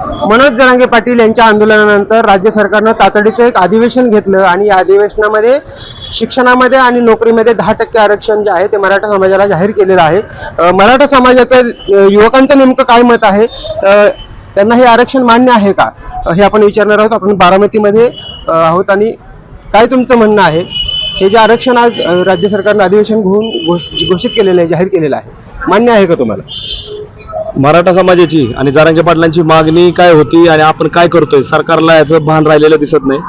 मनोज जरांगे पाटील यांच्या आंदोलनानंतर राज्य सरकारनं तातडीचं एक अधिवेशन घेतलं आणि या अधिवेशनामध्ये शिक्षणामध्ये आणि नोकरीमध्ये दहा टक्के आरक्षण जे आहे ते मराठा समाजाला जाहीर केलेलं आहे. मराठा समाजाचं युवकांचं नेमकं काय मत आहे? त्यांना हे आरक्षण मान्य आहे का? हे आपण विचारणार आहोत. आपण बारामतीमध्ये आहोत आणि काय तुमचं म्हणणं आहे? हे जे आरक्षण आज राज्य सरकारनं अधिवेशन घेऊन घोष- घोषित केलेलं आहे जाहीर केलेलं आहे मान्य आहे का तुम्हाला? मराठा समाजाची आणि जारांगे पाटलांची मागणी काय होती आणि आपण काय करतोय? सरकारला याचं भान राहिलेलं दिसत नाही.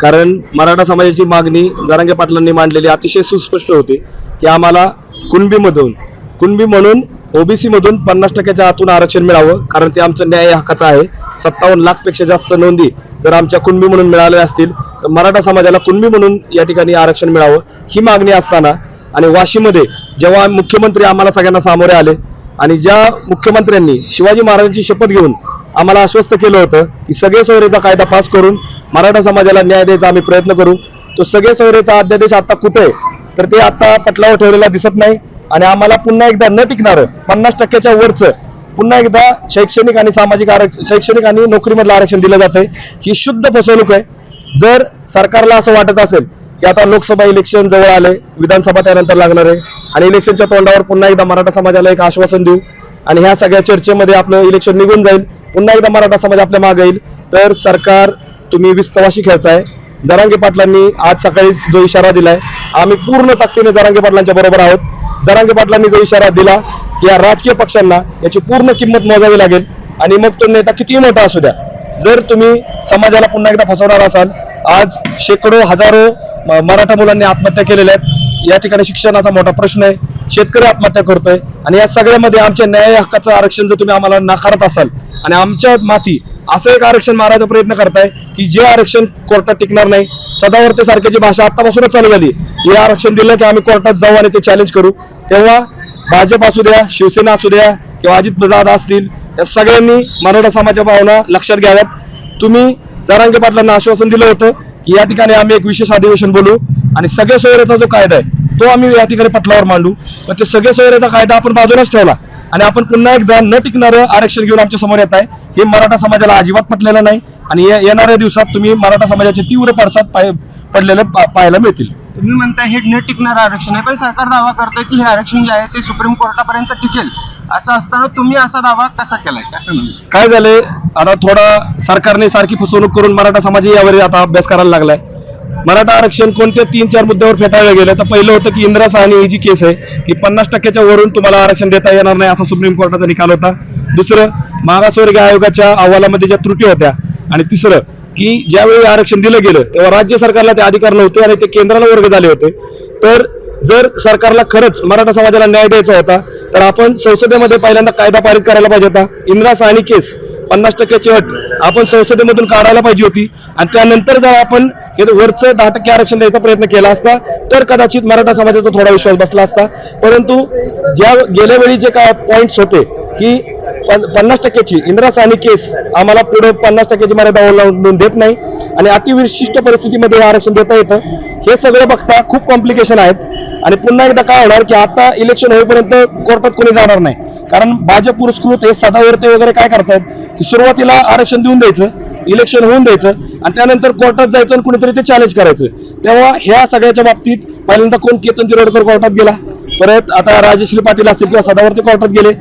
कारण मराठा समाजाची मागणी जारांगे पाटलांनी मांडलेली अतिशय सुस्पष्ट होती की आम्हाला कुणबीमधून कुणबी म्हणून ओबीसीमधून पन्नास टक्क्याच्या आतून आरक्षण मिळावं कारण ते आमचं न्याय हक्काचं आहे. सत्तावन्न लाखपेक्षा जास्त नोंदी जर आमच्या कुणबी म्हणून मिळाल्या असतील तर मराठा समाजाला कुणबी म्हणून या ठिकाणी आरक्षण मिळावं ही मागणी असताना आणि वाशीमध्ये जेव्हा मुख्यमंत्री आम्हाला सगळ्यांना सामोरे आले आणि ज्या मुख्यमंत्र्यांनी शिवाजी महाराजांची शपथ घेऊन आम्हाला आश्वस्त केलं होतं की सगळे सोयरेचा कायदा पास करून मराठा समाजाला न्याय द्यायचा आम्ही प्रयत्न करू. तो सगळे सोयरेचा अध्यादेश आता कुठे आहे? तर ते आता पटलावर ठेवलेला दिसत नाही आणि आम्हाला पुन्हा एकदा न टिकणारं पन्नास टक्क्याच्या वरचं पुन्हा एकदा शैक्षणिक आणि सामाजिक आरक्षण शैक्षणिक आणि नोकरीमधलं आरक्षण दिलं जातंय. ही शुद्ध फसवणूक आहे. जर सरकारला असं वाटत असेल की आता लोकसभा इलेक्शन जवळ आले विधानसभा त्यानंतर लागणार आहे. आणि इलेक्शनच्या तोंडावर पुन्हा एकदा मराठा समाजाला एक आश्वासन देऊ. आणि ह्या सगळ्या चर्चेमध्ये आपलं इलेक्शन निघून जाईल. पुन्हा एकदा मराठा समाज आपल्या मागे येईल. तर सरकार तुम्ही विस्तवाशी खेळताय. जरांगे पाटलांनी आज सकाळी जो इशारा दिलाय आम्ही पूर्ण ताकदीने जरांगे पाटलांच्या बरोबर आहोत. जरांगे पाटलांनी जो इशारा दिला की या राजकीय पक्षांना याची पूर्ण किंमत मोजावी लागेल. आणि मग तो नेता कितीही मोठा असू द्या जर तुम्ही समाजाला पुन्हा एकदा फसवणार असाल आज शेकडो हजारो मराठा मुलांनी आत्महत्या केलेल्या आहेत. या ठिकाणी शिक्षणाचा मोठा प्रश्न आहे. शेतकरी आत्महत्या करतोय. आणि या सगळ्यामध्ये आमच्या न्याय हक्काचं आरक्षण जर तुम्ही आम्हाला नाकारत असाल आणि आमच्या माथी असं एक आरक्षण मारायचा प्रयत्न करताय की जे आरक्षण कोर्टात टिकणार नाही सदावर्ते सारख्याची भाषा आतापासूनच चालू झाली हे आरक्षण दिलं की आम्ही कोर्टात जाऊ आणि ते चॅलेंज करू. तेव्हा भाजप असू द्या शिवसेना असू द्या किंवा अजित दादा असतील या सगळ्यांनी मराठा समाजाच्या भावना लक्षात घ्याव्यात. तुम्ही जरांगे पाटलांना आश्वासन दिलं होतं की या ठिकाणी आम्ही एक विशेष अधिवेशन बोलू आणि सगळे सोयरेचा जो कायदा आहे तो आम्ही या ठिकाणी पटलावर मांडू. पण ते सगळे सोयरेचा कायदा आपण बाजूलाच ठेवला आणि आपण पुन्हा एकदा न टिकणारं आरक्षण घेऊन आमच्यासमोर येत आहे. हे मराठा समाजाला अजिबात पटलेलं नाही आणि येणाऱ्या दिवसात तुम्ही मराठा समाजाचे तीव्र पडसाद पाय पडलेले पाहायला मिळतील. तुम्ही म्हणताय हे न टिकणारं आरक्षण आहे पण सरकार दावा करतंय की हे आरक्षण जे आहे ते सुप्रीम कोर्टापर्यंत टिकेल. असं असताना तुम्ही असा दावा कसा केलाय? कसं काय झालंय? आता थोडा सरकारने सारखी फसवणूक करून मराठा समाज यावर आता अभ्यास करायला लागलाय. मराठा आरक्षण कोणत्या तीन चार मुद्द्यावर फेटाळलं गेलं तर पहिलं होतं की इंदिरा साहनी ही जी केस आहे की पन्नास टक्क्याच्या वरून तुम्हाला आरक्षण देता येणार नाही असा सुप्रीम कोर्टाचा निकाल होता. दुसरं मागासवर्गीय आयोगाच्या अहवालामध्ये ज्या त्रुटी होत्या आणि तिसरं की ज्यावेळी आरक्षण दिलं गेलं तेव्हा राज्य सरकारला ते अधिकार नव्हते आणि ते केंद्राला वर्ग झाले होते. तर जर सरकारला खरंच मराठा समाजाला न्याय द्यायचा होता तर आपण संसदेमध्ये पहिल्यांदा कायदा पारित करायला पाहिजे होता. इंदिरा साहनी केस. पन्नास टक्क्याची अट आपण संसदेमधून काढायला पाहिजे होती. आणि त्यानंतर जर आपण हे वरचं दहा टक्के आरक्षण द्यायचा प्रयत्न केला असता तर कदाचित मराठा समाजाचा थोडा विश्वास बसला असता. परंतु ज्या गेल्या वेळी जे काय पॉईंट्स होते की पन्नास टक्क्याची इंदिरा साहनी केस आम्हाला पुढे पन्नास टक्क्याची मर्यादा ओलांडून देत नाही. आणि अतिविशिष्ट परिस्थितीमध्ये हे आरक्षण देता येतं. हे सगळं बघता खूप कॉम्प्लिकेशन आहेत. आणि पुन्हा एकदा काय होणार की आता इलेक्शन होईपर्यंत कोर्टात कोणी जाणार नाही. कारण भाजप पुरस्कृत हे सदावर्ते वगैरे काय करतायत? की सुरुवातीला आरक्षण देऊन द्यायचं इलेक्शन होऊन द्यायचं आणि त्यानंतर कोर्टात जायचं आणि कुणीतरी ते चॅलेंज करायचं. तेव्हा ह्या सगळ्याच्या बाबतीत पहिल्यांदा कोण केतन तिरोडकर कोर्टात गेला? परत आता राजश्री पाटील असतील किंवा सदावर्ती कोर्टात गेले.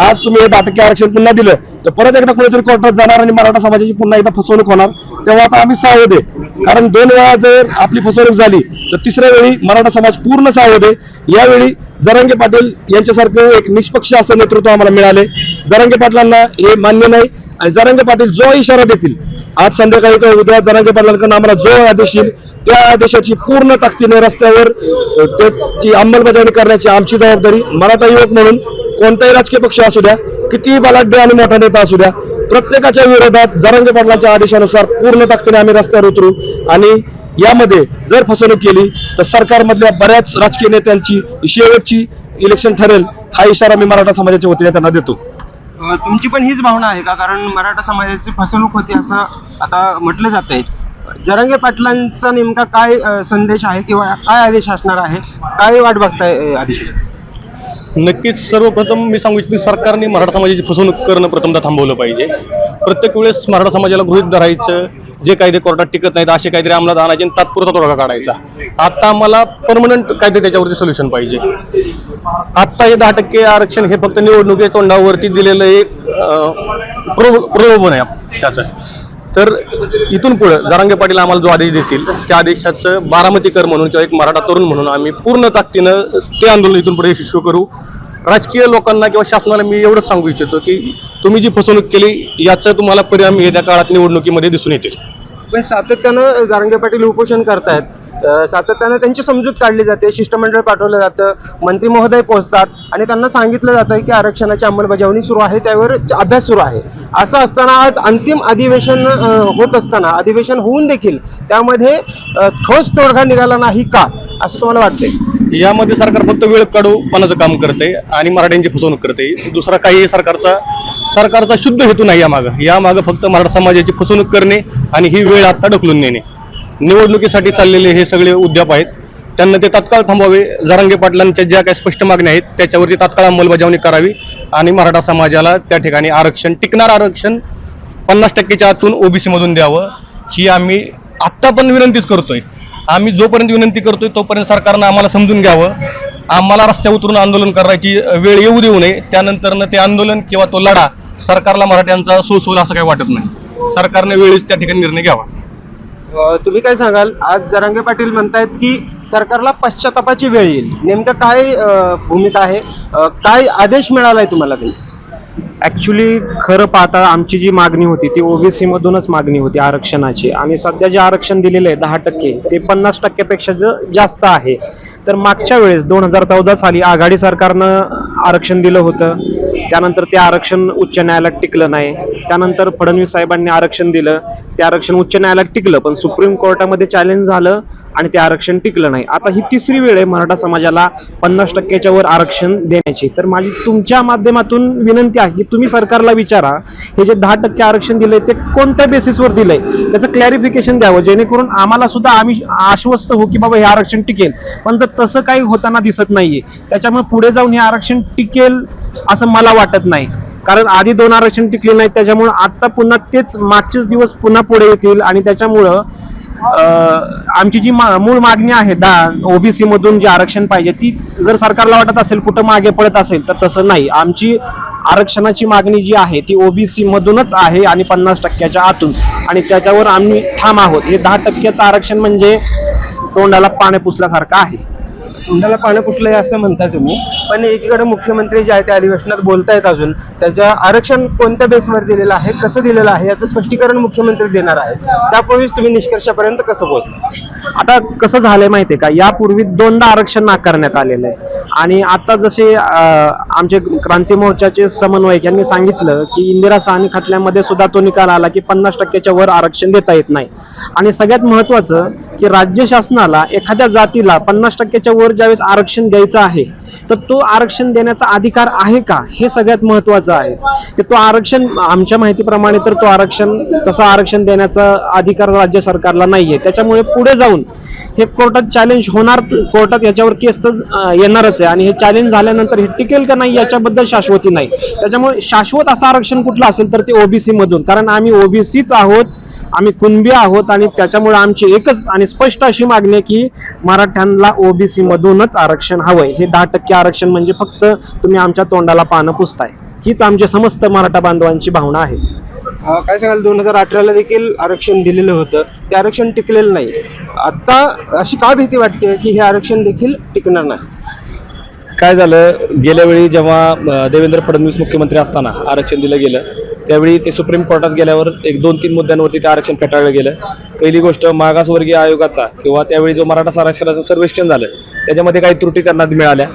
आज तुम्ही हे आरक्षण पुन्हा दिलं तर परत एकदा कुणीतरी कोर्टात जाणार आणि मराठा समाजाची पुन्हा एकदा फसवणूक होणार. तेव्हा आता आम्ही सावध आहे कारण दोन वेळा जर आपली फसवणूक झाली तर तिसऱ्या वेळी मराठा समाज पूर्ण सावध आहे यावेळी जरांगे पाटील यांच्यासारखं एक निष्पक्ष असं नेतृत्व आम्हाला मिळाले. जरांगे पाटलांना हे मान्य नाही. आणि जरांगे पाटील जो इशारा देतील. आज संध्याकाळी किंवा उद्या जरांगे पाटलांकडून आम्हाला जो आदेश येईल. त्या आदेशाची पूर्ण ताकदीने रस्त्यावर त्याची अंमलबजावणी करण्याची आमची जबाबदारी मराठा युवक म्हणून कोणताही राजकीय पक्ष असू द्या कितीही बलाढ्य आणि मोठा नेता असू द्या प्रत्येकाच्या विरोधात जरांगे पाटलांच्या आदेशानुसार पूर्ण ताकदीने आम्ही रस्त्यावर उतरू. आणि यामध्ये जर फसवणूक केली तर सरकारमधल्या बऱ्याच राजकीय नेत्यांची शेवटची इलेक्शन ठरेल हा इशारा मी मराठा समाजाच्या वतीने त्यांना देतो. तुमची पण हीच भावना आहे का? कारण मराठा समाजाची फसवणूक होती असं आता म्हटलं जात आहे जरांगे पाटलांचा नेमका काय संदेश आहे किंवा काय आदेश असणार आहे? काय वाट बघताय आदेश नक्कीच सर्वप्रथम मी सांगू इच्छितो सरकारने मराठा समाजाची फसवणूक करणं प्रथमतः थांबवलं पाहिजे. प्रत्येक वेळेस मराठा समाजाला गृहित धरायचं जे कायदे कोर्टात टिकत नाहीत असे काहीतरी अंमलात आणायचे आणि तात्पुरता तोडगा काढायचा. आता आम्हाला परमनंट कायदे त्याच्यावरती सोल्युशन पाहिजे. आत्ता हे दहा टक्के आरक्षण हे फक्त निवडणुकी तोंडावरती दिलेलं एक प्रलोभन आहे त्याचं. तर इथून पुढं जारांगे पाटील आम्हाला जो आदेश देतील त्या आदेशाचं बारामतीकर म्हणून किंवा एक मराठा तरुण म्हणून आम्ही पूर्ण ताकदीनं ते आंदोलन इथून पुढे यशस्वी करू. राजकीय लोकांना किंवा शासनाला मी एवढंच सांगू इच्छितो की तुम्ही जी फसवणूक केली याचा तुम्हाला परिणाम येत्या काळात निवडणुकीमध्ये दिसून येतील. पण सातत्यानं जारंगे पाटील उपोषण करतायत. सातत्यानं त्यांची समजूत काढली जाते शिष्टमंडळ पाठवलं जातं मंत्री महोदय पोहोचतात आणि त्यांना सांगितलं जातं की आरक्षणाची अंमलबजावणी सुरू आहे त्यावर अभ्यास सुरू आहे. असं असताना आज अंतिम अधिवेशन होत असताना अधिवेशन होऊन देखील त्यामध्ये ठोस तोडगा निघाला नाही का असं तुम्हाला वाटतंय? यामध्ये सरकार फक्त वेळ काढूपणाचं काम करते आणि मराठ्यांची फसवणूक करते. दुसरा काही सरकारचा सरकारचा शुद्ध हेतू नाही यामागं. यामागं फक्त मराठा समाजाची फसवणूक करणे आणि ही वेळ आता ढकलून नेणे. निवडणुकीसाठी चाललेले हे सगळे उद्योग आहेत. त्यांना ते तात्काळ थांबवावे. जरांगे पाटलांच्या ज्या काही स्पष्ट मागण्या आहेत त्याच्यावरती तात्काळ अंमलबजावणी करावी आणि मराठा समाजाला त्या ठिकाणी आरक्षण टिकणार आरक्षण पन्नास टक्केच्या आतून ओबीसीमधून द्यावं ही आम्ही आत्ता पण विनंतीच करतोय. आम्ही जोपर्यंत विनंती करतोय तोपर्यंत सरकारनं आम्हाला समजून घ्यावं. आम्हाला रस्त्यावर उतरून आंदोलन करायची वेळ येऊ देऊ नये. त्यानंतरनं ते आंदोलन किंवा तो लढा सरकारला मराठ्यांचा सोसवला असं काही वाटत नाही. सरकारने वेळीच त्या ठिकाणी निर्णय घ्यावा. तुम्ही काय सांगाल? आज जरांगे पाटील म्हणतायत की सरकारला पश्चातापाची वेळ येईल. नेमकं काय भूमिका आहे? काय आदेश मिळालाय तुम्हाला काही? ॲक्च्युली खरं पाहता आमची जी मागणी होती ती ओबीसी मधूनच मागणी होती आरक्षणाची. आणि सध्या जे आरक्षण दिलेलं आहे दहा टक्के ते पन्नास टक्क्यापेक्षा जास्त आहे. तर मागच्या वेळेस दोन हजार चौदा साली आघाडी सरकारनं आरक्षण दिलं होतं. त्यानंतर ते आरक्षण उच्च न्यायालयात टिकलं नाही. त्यानंतर फडणवीस साहेबांनी आरक्षण दिलं. ते आरक्षण उच्च न्यायालयात टिकलं पण सुप्रीम कोर्टामध्ये चॅलेंज झालं आणि ते आरक्षण टिकलं नाही. आता ही तिसरी वेळ आहे मराठा समाजाला पन्नास टक्क्याच्या वर आरक्षण देण्याची. तर माझी तुमच्या माध्यमातून विनंती आहे की तुम्ही सरकारला विचारा हे जे दहा टक्के आरक्षण दिलंय ते कोणत्या बेसिसवर दिलंय? त्याचं क्लॅरिफिकेशन द्यावं. जेणेकरून आम्हाला सुद्धा आम्ही आश्वस्त हो की बाबा हे आरक्षण टिकेल. पण जर तसं काही होताना दिसत नाहीये त्याच्यामुळे पुढे जाऊन हे आरक्षण टिकेल असं मला वाटत नाही. कारण आधी दोन आरक्षण टिकले नाहीत त्याच्यामुळं आता पुन्हा तेच मागचेच दिवस पुन्हा पुढे येतील आणि त्याच्यामुळं आमची जी मा- मूळ मागणी आहे दा ओबीसी मधून जे आरक्षण पाहिजे ती जर सरकारला वाटत असेल कुठं मागे पडत असेल तर तसं नाही. आमची आरक्षणाची मागणी जी आहे ती ओबीसी मधूनच आहे आणि पन्नास टक्क्याच्या आतून. आणि त्याच्यावर आम्ही ठाम आहोत. हे दहा टक्क्याचं आरक्षण म्हणजे तोंडाला पाणी पुसल्यासारखं आहे. तोंडाला पाणी पुसलंय असं म्हणता तुम्ही. पण एकीकडे मुख्यमंत्री जे आहे त्या अधिवेशनात बोलतायत अजून. त्याच्या आरक्षण कोणत्या बेसवर दिलेलं आहे? कसं दिलेलं आहे? याचं स्पष्टीकरण मुख्यमंत्री देणार आहेत. त्यापूर्वीच तुम्ही निष्कर्षापर्यंत कसं पोहोचला? आता कसं झालंय माहितीये का? यापूर्वी दोनदा आरक्षण नाकारण्यात आलेलं आहे. आणि आता जसे आमचे क्रांती मोर्चाचे समन्वयक यांनी सांगितलं की इंदिरा साहनी खटल्यामध्ये सुद्धा तो निकाल आला की पन्नास टक्क्याच्या वर आरक्षण देता येत नाही. आणि सगळ्यात महत्वाचं की राज्य शासनाला एखाद्या जातीला पन्नास टक्क्याच्या वर ज्यावेळेस आरक्षण द्यायचं आहे तर तो आरक्षण देण्याचा अधिकार आहे का? हे सगळ्यात महत्वाचं आहे. की तो आरक्षण आमच्या माहितीप्रमाणे तर तो आरक्षण तसं आरक्षण देण्याचा अधिकार राज्य सरकारला नाहीये. त्याच्यामुळे पुढे जाऊन हे कोर्टात चॅलेंज होणार कोर्टात याच्यावर केस तर येणारच आहे आणि हे चॅलेंज झाल्यानंतर हे टिकेल का नाही याच्याबद्दल शाश्वती नाही. त्याच्यामुळे शाश्वत असं आरक्षण कुठलं असेल तर ते ओबीसी मधून. कारण आम्ही ओबीसीच आहोत आम्ही कुणबी आहोत आणि त्याच्यामुळे आमची एकच आणि स्पष्ट अशी मागणी आहे की मराठ्यांना ओबीसी मधूनच आरक्षण हवंय. हे दहा टक्के आरक्षण म्हणजे फक्त तुम्ही आमच्या तोंडाला पानं पुसताय. हीच आमच्या समस्त मराठा बांधवांची भावना आहे. काय सांगाल? दोन हजार अठराला देखील आरक्षण दिलेलं होतं. ते आरक्षण टिकलेलं नाही. आता अशी का भीती वाटते की हे आरक्षण देखील टिकणार नाही? काय झालं गेल्या वेळी जेव्हा देवेंद्र फडणवीस मुख्यमंत्री असताना आरक्षण दिलं गेलं त्यावेळी ते सुप्रीम कोर्टात गेल्यावर एक दोन तीन मुद्द्यांवरती ते आरक्षण फेटाळलं गेलं. पहिली गोष्ट मागासवर्गीय आयोगाचा किंवा त्यावेळी जो मराठा आरक्षणाचं सर्वेक्षण झालं त्याच्यामध्ये काही त्रुटी त्यांना मिळाल्या.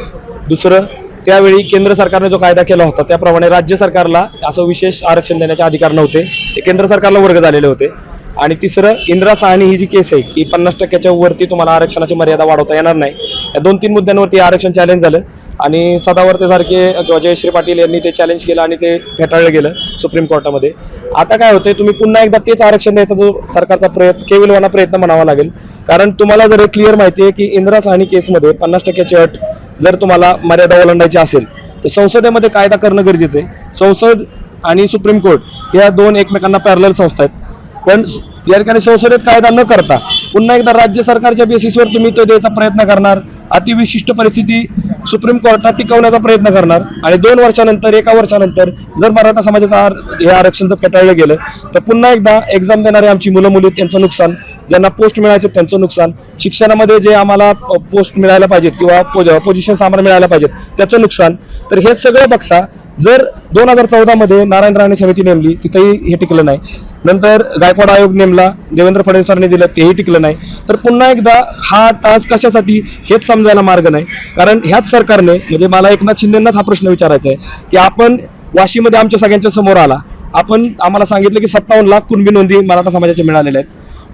दुसरं त्यावेळी केंद्र सरकारने जो कायदा केला होता त्याप्रमाणे राज्य सरकारला असं विशेष आरक्षण देण्याचे अधिकार नव्हते. ते केंद्र सरकारला वर्ग झालेले होते. आणि तिसरं इंदिरा साहनी ही जी केस आहे ही पन्नास टक्क्याच्या वरती तुम्हाला आरक्षणाची मर्यादा वाढवता येणार नाही. या दोन तीन मुद्द्यांवरती आरक्षण चॅलेंज झालं. आणि सदावर्तेसारखे किंवा जयश्री पाटील यांनी ते चॅलेंज केलं आणि ते फेटाळलं गेलं सुप्रीम कोर्टामध्ये. आता काय होतंय तुम्ही पुन्हा एकदा तेच आरक्षण द्यायचा जो सरकारचा प्रयत्न केविलवाना प्रयत्न म्हणावा लागेल. कारण तुम्हाला जर क्लिअर माहिती आहे की इंदिरा साहणी केसमध्ये पन्नास टक्क्याची अट जर तुम्हाला मर्यादा ओलांडायची असेल तर संसदेमध्ये कायदा करणं गरजेचं आहे. संसद आणि सुप्रीम कोर्ट ह्या दोन एकमेकांना पॅरल संस्था आहेत. पण या ठिकाणी संसदेत कायदा न करता पुन्हा एकदा राज्य सरकारच्या बेसिसवर तुम्ही तो द्यायचा प्रयत्न करणार. अतिविशिष्ट परिस्थिती सुप्रीम कोर्टात टिकवण्याचा प्रयत्न करणार. आणि दोन वर्षानंतर एका वर्षानंतर जर मराठा समाजाचं आर- हे आरक्षण जर फेटाळलं गेलं तर पुन्हा एकदा एक्झाम देणारे आमची मुलं मुली त्यांचं नुकसान ज्यांना पोस्ट मिळायचे त्यांचं नुकसान शिक्षणामध्ये जे आम्हाला पोस्ट मिळायला पाहिजेत किंवा पोझिशन्स आम्हाला मिळायला पाहिजेत त्याचं नुकसान. तर हे सगळं बघता जर दोन हजार चौदामध्ये नारायण राणे समिती नेमली तिथेही हे टिकलं नाही. नंतर गायकवाड आयोग नेमला देवेंद्र फडणवीसांनी दिलं तेही टिकलं नाही. तर पुन्हा एकदा हा टास्क कशासाठी हेच समजायला मार्ग नाही. कारण ह्याच सरकारने म्हणजे मला एकनाथ शिंदेनाच हा प्रश्न विचारायचा आहे की आपण वाशीमध्ये आमच्या सगळ्यांच्या समोर आला. आपण आम्हाला सांगितलं की सत्तावन्न लाख कुणबी नोंदी मराठा समाजाच्या मिळालेल्या आहेत.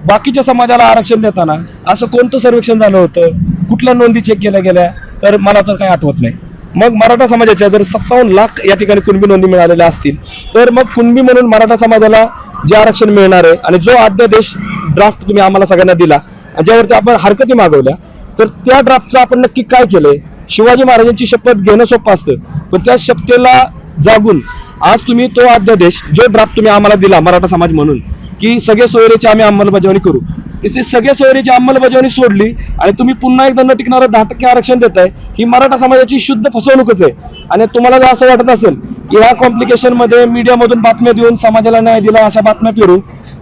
बाकीच्या समाजाला आरक्षण देताना असं कोणतं सर्वेक्षण झालं होतं? कुठल्या नोंदी चेक केल्या गेल्या? तर मला तर काही आठवत नाही. मग मराठा समाजाच्या जर सत्तावन्न लाख या ठिकाणी कुणबी नोंदी मिळालेल्या असतील तर मग कुणबी म्हणून मराठा समाजाला जे आरक्षण मिळणार आहे आणि जो अध्यादेश ड्राफ्ट तुम्ही आम्हाला सगळ्यांना दिला ज्यावरती आपण हरकती मागवल्या तर त्या ड्राफ्टचं आपण नक्की काय केलंय? शिवाजी महाराजांची शपथ घेणं सोपं असतं पण त्या शपथेला जागून आज तुम्ही तो अध्यादेश जो ड्राफ्ट तुम्ही आम्हाला दिला मराठा समाज म्हणून की सगळे सोयरेची आम्ही अंमलबजावणी करू. तसे सगळ्या सोयरीची अंमलबजावणी सोडली आणि तुम्ही पुन्हा एकदा न टिकणारं दहा टक्के आरक्षण देताय ही मराठा समाजाची शुद्ध फसवणूकच आहे. आणि तुम्हाला जर असं वाटत असेल की ह्या कॉम्प्लिकेशनमध्ये मीडियामधून बातम्या देऊन समाजाला न्याय दिला अशा बातम्या फिरू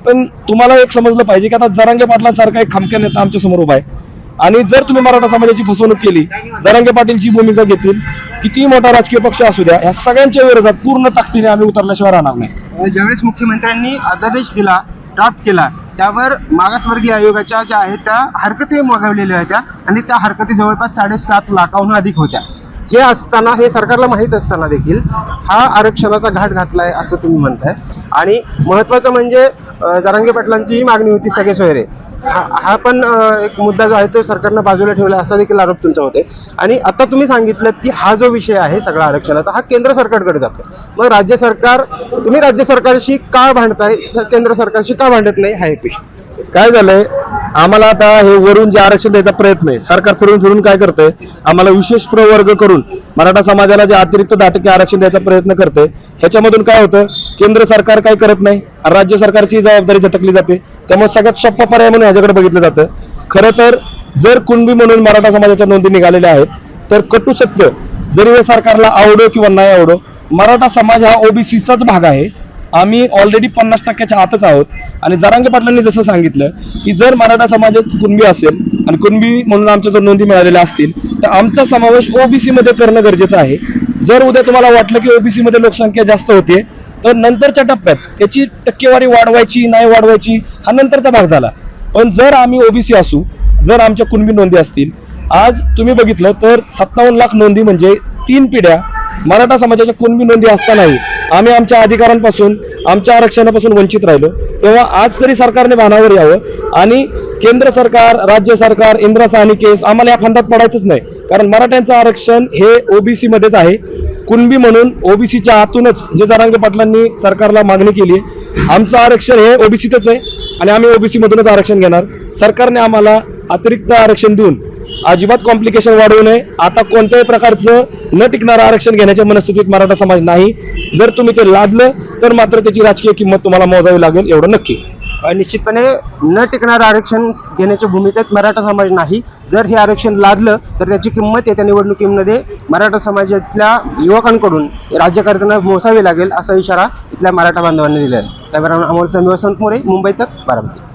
पण तुम्हाला एक समजलं पाहिजे की आता जरांगे पाटलांसारखा एक खामक्या नेता आमच्यासमोर उभा आहे. आणि जर तुम्ही मराठा समाजाची फसवणूक केली जरांगे पाटीलची भूमिका घेतील कितीही मोठा राजकीय पक्ष असू द्या या सगळ्यांच्या विरोधात पूर्ण ताकदीने आम्ही उतरल्याशिवाय राहणार नाही. ज्यावेळेस मुख्यमंत्र्यांनी अध्यादेश दिला ड्राफ्ट केला त्यावर मागासवर्गीय आयोगाच्या ज्या आहेत त्या हरकती मागवलेल्या होत्या आणि त्या हरकती जवळपास साडेसात लाखाहून अधिक होत्या. हे असताना हे सरकारला माहीत असताना देखील हा आरक्षणाचा घाट घातलाय असं तुम्ही म्हणताय. आणि महत्वाचं म्हणजे जरांगे पाटलांची ही मागणी होती सगळे सोयरे. हा हा पण एक मुद्दा जो आहे तो सरकारनं बाजूला ठेवला असा देखील आरोप तुमचा होते आणि आता तुम्ही सांगितलं की हा जो विषय आहे सगळा आरक्षणाचा हा केंद्र सरकारकडे जातो मग राज्य सरकार तुम्ही राज्य सरकारशी का भांडताय केंद्र सरकारशी का भांडत नाही हा एक विषय. काय झालंय? आम्हाला आता हे वरून जे आरक्षण द्यायचा प्रयत्न आहे सरकार फिरून फिरून काय करते आम्हाला विशेष प्रवर्ग करून मराठा समाजाला जे अतिरिक्त दहा टक्के आरक्षण द्यायचा प्रयत्न करते ह्याच्यामधून काय होतं? केंद्र सरकार काय करत नाही राज्य सरकारची जबाबदारी झटकली जाते. त्यामुळे सगळ्यात सोपा पर्याय म्हणून ह्याच्याकडे बघितलं जातं. खरं तर जर कुणबी म्हणून मराठा समाजाच्या नोंदी निघालेल्या आहेत तर कटू सत्य जरी हे सरकारला आवडो किंवा नाही आवडो मराठा समाज हा ओबीसीचाच भाग आहे. आम्ही ऑलरेडी पन्नास टक्क्याच्या आतच आहोत. आणि जरांगे पाटलांनी जसं सांगितलं की जर मराठा समाजात कुणबी असेल आणि कुणबी म्हणून आमच्या जर नोंदी मिळालेल्या असतील तर आमचा समावेश ओबीसी मध्ये करणं गरजेचं आहे. जर उद्या तुम्हाला वाटलं की ओबीसी मध्ये लोकसंख्या जास्त होते तर नंतरच्या टप्प्यात त्याची टक्केवारी वाढवायची नाही वाढवायची हा नंतरचा भाग झाला. पण जर आम्ही ओबीसी असू जर आमच्या कुणबी नोंदी असतील आज तुम्ही बघितलं तर सत्तावन्न लाख नोंदी म्हणजे तीन पिढ्या मराठा समाजाच्या कुणबी नोंदी असतानाही आम्ही आमच्या अधिकारांपासून आमच्या आरक्षणापासून वंचित राहिलो. तेव्हा आज तरी सरकारने भानावर यावं आणि केंद्र सरकार राज्य सरकार इंदिरा साहनी केस आम्हाला या फंदात पडायचंच नाही. कारण मराठ्यांचं आरक्षण हे ओबीसीमध्येच आहे. कुणबी म्हणून ओबीसीच्या आतूनच जे जरांगे पाटलांनी सरकारला मागणी केली आहे आमचं आरक्षण हे ओबीसीतच आहे आणि आम्ही ओबीसीमधूनच आरक्षण घेणार. सरकारने आम्हाला अतिरिक्त आरक्षण देऊन अजिबात कॉम्प्लिकेशन वाढवू नये. आता कोणत्याही प्रकारचं न टिकणारं आरक्षण घेण्याच्या मनस्थितीत मराठा समाज नाही. जर तुम्ही ते लादलं तर मात्र त्याची राजकीय किंमत तुम्हाला मोजावी लागेल एवढं नक्की. निश्चितपणे न टिकणारं आरक्षण घेण्याच्या भूमिकेत मराठा समाज नाही. जर हे आरक्षण लादलं तर त्याची किंमत येत्या निवडणुकीमध्ये मराठा समाजातल्या युवकांकडून राज्यकर्त्यांना मोसावी लागेल असा इशारा इथल्या मराठा बांधवांनी दिला आहे. कॅमेरामॅन अमोल समी वसंत मोरे मुंबई तक बारामती.